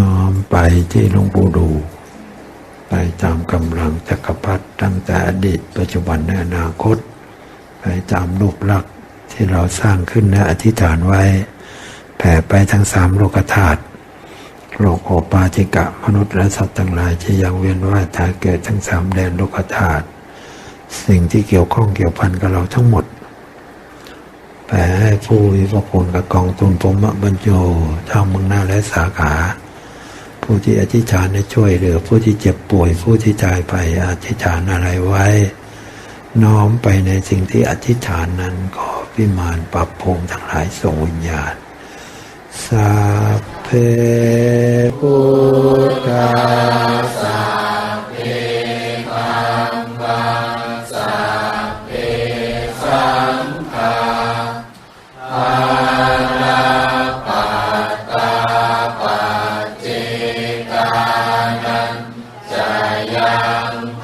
น้อมไปที่หลวงปู่ดูไปตามกำลังจักรพรรดิตั้งแต่อดีตปัจจุบันในอนาคต ไปตามรูปลักษณ์ที่เราสร้างขึ้นและอธิษฐานไว้ แผ่ไปทั้งสามโลกธาตุโลกโอปาจิกะมนุษย์และสัตว์ทั้งหลายที่ยังเวียนว่ายตายเกิดทั้งสามแดนโลกธาตุสิ่งที่เกี่ยวข้องเกี่ยวพันกับเราทั้งหมดแผ่ให้ผู้มีพระคุณกับกองทุนพมบรรโยทางเมืองหน้าและสาขา ผู้ที่อธิษฐานให้ช่วยเหลือผู้ที่เจ็บป่วยผู้ที่ตายไปอธิษฐานอะไรไว้ น้อมไปในสิ่งที่อธิษฐานนั้นขอพิมานปรับภูมิทั้งหลายส่งวิญญาณ สาเพ จายัง